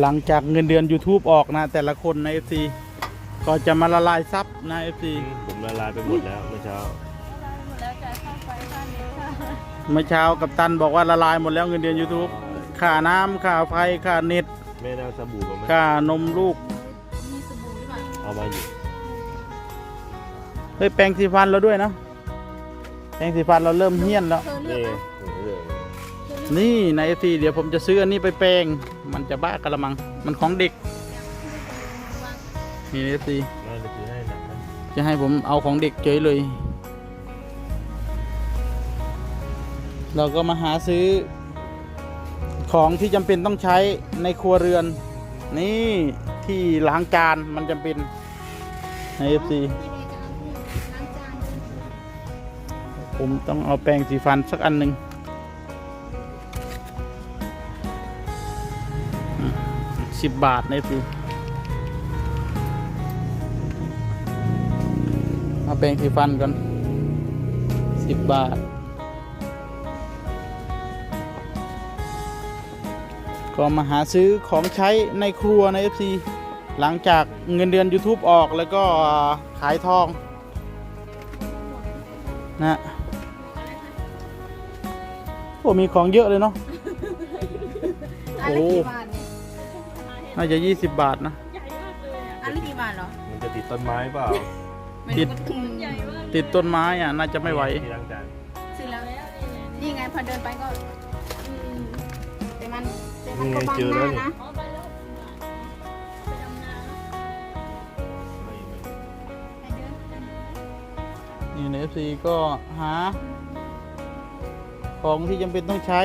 หลังจากเงินเดือน YouTube ออกนะ แต่ละคนใน FC ก็จะมาละลายซับนะ FC ผมละลายไปหมดแล้วเมื่อเช้าแล้วจ่ายค่าไฟค่าเน็ตค่าเมื่อเช้ากับตันบอกว่าละลายหมดแล้วเงินเดือน YouTube ค่าน้ำค่าไฟค่าเน็ตแม่เอาสบู่มาไหมค่านมลูกมีสบู่หรือเปล่าเอามาอยู่เฮ้ยแปรงสีฟันเราด้วยนะแปรงสีฟันเราเริ่มเฮี้ยนแล้ว เธอเลือนี่กไงไหมเรื่อง นี่ใน FC เดี๋ยวผมจะซื้ออันนี้ไปแปรงมันจะบ้ากระมัง มันของเด็ก นี่ FC น่าจะซื้อในักนะจะให้ผมเอาของเด็กเฉยเลย เราก็มาหาซื้อ ของที่จำเป็นต้องใช้ในครัวเรือน นี่ที่ล้างจานมันจำเป็นใน FC ล้างจานผมต้องเอาแปรงสีฟันสักอันหนึ่ง สิบบาทใน FC เอาแปรงสีฟันก่อนสิบบาท ก็มาหาซื้อของใช้ในครัวใน FC หลังจากเงินเดือน YouTube ออกแล้วก็ขายทองนะโอ้มีของเยอะเลยเนาะอั นละกี่บาทเนี่ยน่าจะ 20 บาทนะ อันละกี่บาทเหรอมันจะติดต้นไม้เปล่าติดใหญ่มากติดต้นไม้อะ น่าจะไม่ไหว ที่ล้างจานซื้อแล้วนี่ไงพอเดินไปก็อืมแต่มันแต่มันนี่ไงก็บังเจอหแล้น้าวนี่นะนี่ใน FC ก็หา ของที่จำเป็นต้องใช้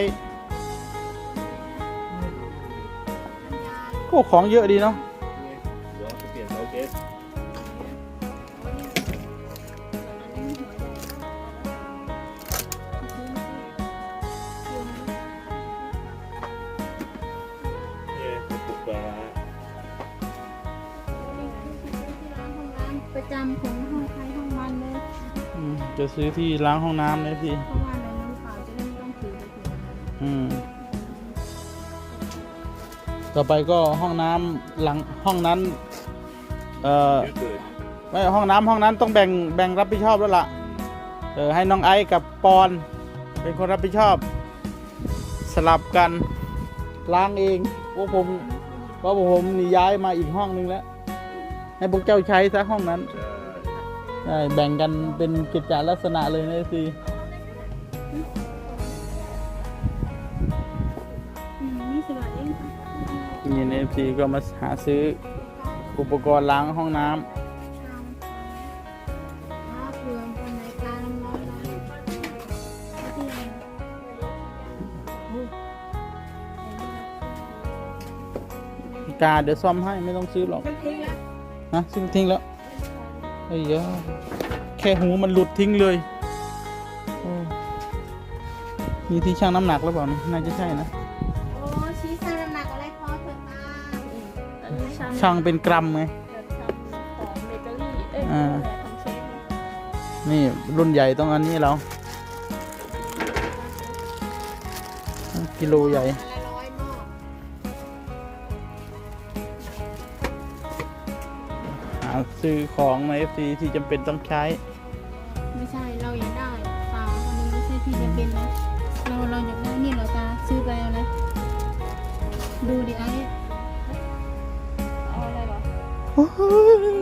ก็ของเยอะดีเนาะเดี๋ยวไปเปลี่ยนเสาเกสเนี่ยกระปุกปลาร้าประจำของห้องใครห้องมันเลย อืมจะซื้อที่ล้างห้องน้ำใน FC เพราะว่าในน้ำเปล่าจะได้ไม่ต้องถือไปถึง อืม ต่อไปก็ห้องน้ำหลังห้องนั้นเอ่อ เยอะเกินไม่ห้องน้ำห้องนั้นต้องแบ่งแบ่งรับผิดชอบแล้วล่ะเออให้น้องไอซ์กับปอนเป็นคนรับผิดชอบ สลับกันล้างเองพวกผมเพราะผมนี่ย้ายมาอีกห้องนึงแล้ว ให้พวกเจ้าใช้ซะห้องนั้นใช่ใช่แบ่งกันเป็นกิจจาลักษณะเลยนะสิ นี่ในซีก็มาหาซื้ออุปกรณ์ล้างห้องน้ำกาเดี๋ยวซ่อมให้ไม่ต้องซื้อหรอกนะซึ่งทิ้งแล้วไอ้เยะแค่หูมันหลุดทิ้งเลยมีที่ช่างน้ำหนักหรือเปล่านะน่าจะใช่นะ ชามช่างเป็นกรัมไง แบบชามของเบเกอรี่ เอ้ยอ่า ของเค้กนี่รุ่นใหญ่ต้องอันนี้เรากิโลใหญ่ละร้อยหม้อหาซื้อของใน FC ที่จำเป็นต้องใช้ ไม่ใช่ เราอยากได้เปล่าอันนี้ไม่ใช่ที่จะเป็นนะ เราเราอยากได้นี่เราตาซื้อไปเอาเลยดูดิไอ้ โอ้ย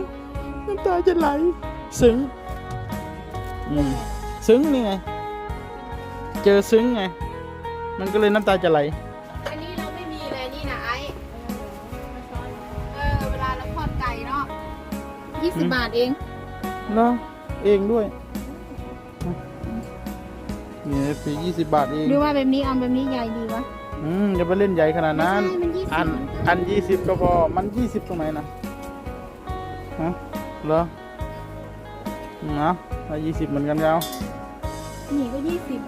น้ำตาจะไหลซึ้งอืมซึ้งนี่ไง เจอซึ้งไง มันก็เลยน้ำตาจะไหล อันนี้เราไม่มีเลยนี่นะไอ้เออเวลาเราทอดไก่เนาะยี่สิบบาทเองแล้วเองด้วยนี่ฟรียี่สิบบาทเองหรือว่าแบบนี้เอาแบบนี้ใหญ่ดีวะอืมอย่าไปเล่นใหญ่ขนาดนั้นไม่ใช่มัน20อันเหมือนกันอันยี่สิบก็พอ มันยี่สิบตรงไหนนะ ฮะเหรอนะเอายี่สิบเหมือนกันแล้วนี่ก็ยี่สิบ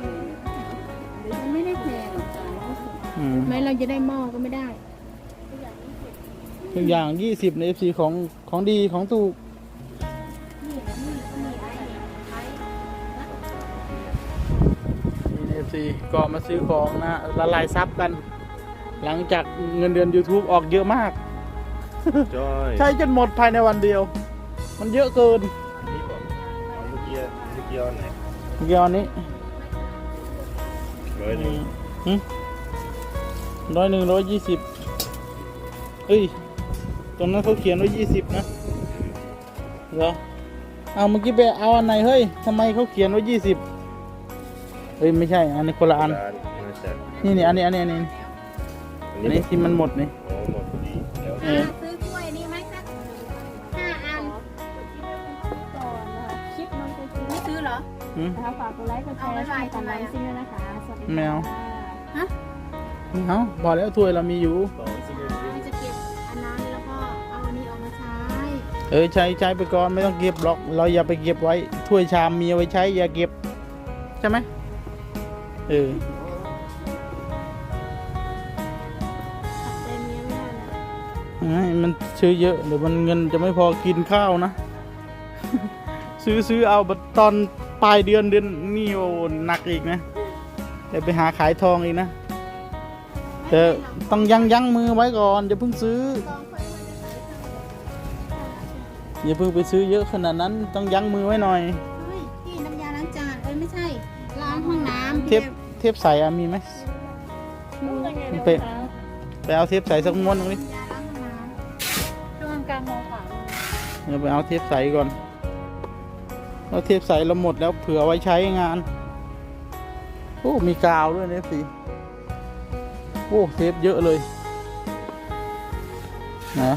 มันไม่ได้แพงหรอกอืมไม่เราจะได้หม้อก็ไม่ได้ ทุกอย่างยี่สิบในเอฟซีของของดีของถูกนี่นะนี่ก็มีไอ้ไอ้นี่ในเอฟซีก็มาซื้อของนะละลายซับกันอหลังจากเงินเดือน YouTube ออกเยอะมาก จ้อยใช้จนหมดภายในวันเดียว มันเยอะเกินนี่ก่อนเอาเมื่อกี้เมื่อกี้เอาอันไหนเกี่ยวนี้ร้อยหนึ่งร้อยหนึ่งร้อยยี่สิบเอ้ย ตรงนั้นเขาเขียนว่ายี่สิบนะเหรอเอาเมื่อกี้ไปเอาอันไหนเฮ้ยทำไมเขาเขียนว่ายี่สิบเฮ้ยไม่ใช่ อันนี้คนละอัน ร้านมาจากนี่นี่อันนี้อันนี้อันนี้อันอันนี้นี้ที่มันหมดนี่โอ้หมดพอดีแล้ว เออ นะคะฝากกดไลค์กดแชร์ช่วยกันไลค์ซิงด้วยนะคะสวัสดีค่ะแมว ฮะเอาพอแล้วถ้วยเรามีอยู่สองสิบเอ็ดเราจะเก็บอันนั้นแล้วก็เอาอันนี้ออกมาใช้เออใช้ใช้ไปก่อนไม่ต้องเก็บหรอก เราอย่าไปเก็บไว้ถ้วยชามมีเอาไว้ใช้อย่าเก็บ ใช่ไหมเออขับใจเมียไม่ได้นะให้มันซื้อเยอะเดี๋ยวมันเงินจะไม่พอกินข้าวนะ ซื้อซื้อเอาบัดตอน ปลายเดือนเดือนนี่โอ้หนักอีกนะเดี๋ยวไปหาขายทองอีกนะแต่ต้องยั้งยั้งมือไว้ก่อนอย่าเพิ่งซื้อกองไฟมันจะใส่เครื่องอย่าเพิ่งไปซื้อเยอะขนาดนั้นต้องยั้งมือไว้หน่อยเฮ้ยพี่น้ำยาล้างจานเอ้ยไม่ใช่ล้างห้องน้ำเทปเทปใสอะมีไหมมือยังไงเป็ดไปเอาเทปใสสักม้วนหนึงดิน้ำยาล้างห้องน้ำช่วงกลางมองขวาเดี๋ยวไปเอาเทปใสก่อน เอาเทปใสเราหมดแล้วเผื่อไว้ใช้งาน โอ้ มีกาวด้วยนะสิโอ้ เทปเยอะเลยนะ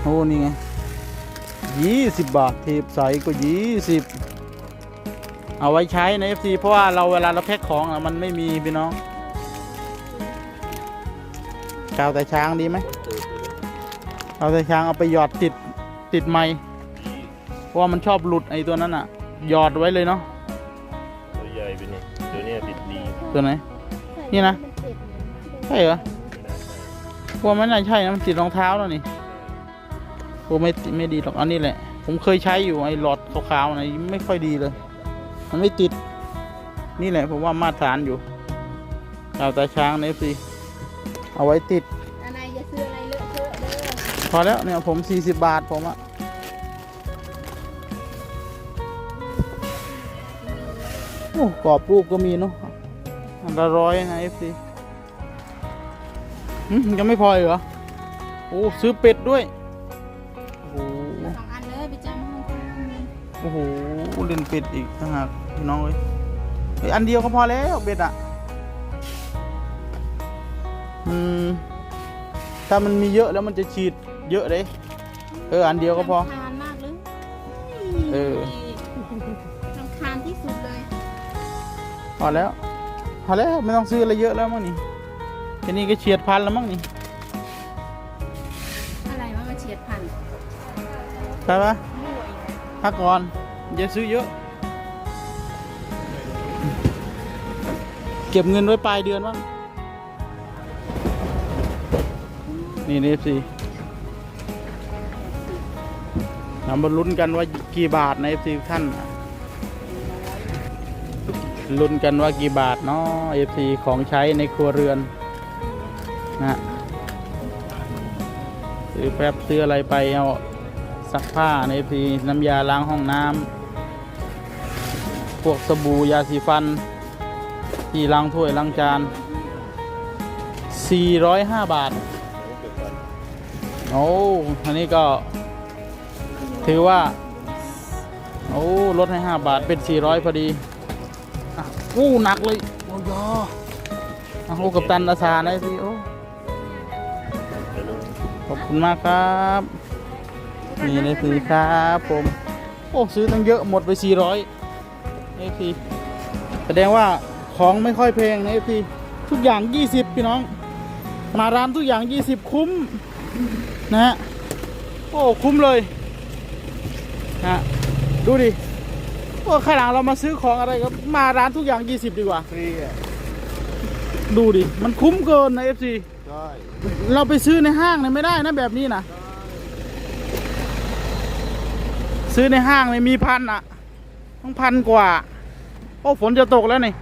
โอ้ นี่ไงยี่สิบบาทเทปใสก็ยี่สิบเอาไว้ใช้ใน FC เพราะว่าเราเวลาเราแพ็คของอะมันไม่มีพี่น้องกาวแต่ช้างดีไหมเอาแต่ช้างเอาไปหยอดติดติดไม้ ราะว่ามันชอบหลุดไอ้ตัวนั้นอะ หยอดไว้เลยเนาะตัวใหญ่ไปนี่ตัวเนี้ยติดดีตัวไหน นี่นะ ใช่เหรอเพราะว่ามันไม่น่าใช่นะมันติดรองเท้าแล้วนี่โอ้ไม่ติไม่ดีหรอกอันนี้แหละ ผมเคยใช้อยู่ไอ้หลอดขาวๆนะไม่ค่อยดีเลย มันไม่ติด นี่แหละผมว่ามาตรฐานอยู่เอาแต่ช้างในสิเอาไว้ติด อะไรอย่าซื้ออะไรเลอะเทอะเด้อ พอแล้วเนี่ยผมสี่สิบบาทผมอะ โอ้กรอบรูปก็มีเนาะอันละร้อยนะเอฟซียังไม่พออีกเหรอ โอ้ ซื้อเป็ดด้วย โอ้โหสองอันเลยไปจำห้องคนละมีโอ้โหเล่นเป็ดอีกต่างหากพี่น้องเลยเฮ้ยอันเดียวก็พอแล้วเป็ดอะอืม ถ้ามันมีเยอะแล้วมันจะฉีดเยอะเลย เออ อันเดียวก็พอรำคาญมากเลยเออ อแล้วพอแล้วไม่ต้องซื้ออะไรเยอะแล้วมั้งนี่แค่นี้ก็เฉียดพันแล้วมั้งนี่อะไรวะมาเฉียดพันใช่ปะพักก่อนอย่าซื้อเยอะ เก็บเงินไว้ปลายเดือนบ้างนี่นี่สิเรามาลุ้นกันว่ากี่บาทในเอฟซีท่าน ลุ้นกันว่ากี่บาทเนาะเอฟซีของใช้ในครัวเรือนนะฮะซื้อแป๊บซื้ออะไรไปเอาซักผ้าในเอฟซีน้ำยาล้างห้องน้ำพวกสบู่ยาสีฟัน ที่ล้างถ้วยล้างจาน 405 บาท โอ้อันนี้ก็ ถือว่า โอ้ลดให้ 5 บาทเป็น 400 พอดี อู้หนักเลยโอ้ยอโอ้กับตันอาสาหนะสิโอ้ขอบคุณมากครับนี่เลยสิครับผมโอ้ซื้อตั้งเยอะหมดไป 400นี่สิแสดงว่าของไม่ค่อยแพงนะพี่ทุกอย่าง 20 พี่น้อง มาร้านทุกอย่าง 20 คุ้มนะฮะโอ้ คุ้มเลยฮะดูดิ โอ้ข้างหลังเรามาซื้อของอะไรก็มาร้านทุกอย่าง 20 ดีกว่า ฟรีอะดูดิ มันคุ้มเกินนะ FC ใช่เราไปซื้อในห้างเนี่ยไม่ได้นะแบบนี้นะซื้อในห้างเนี่ยมีพันอะต้องพันกว่า โอ้ฝนจะตกแล้วนี่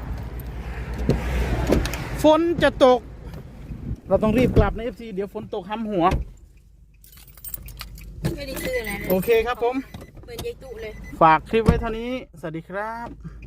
ฝนจะตก เราต้องรีบกลับนะเอฟซีเดี๋ยวฝนตกห้ำหัว ไม่ได้ซื้ออะไรเลย โอเคครับผม เหมือนยายตุเลย ฝากคลิปไว้เท่านี้ สวัสดีครับ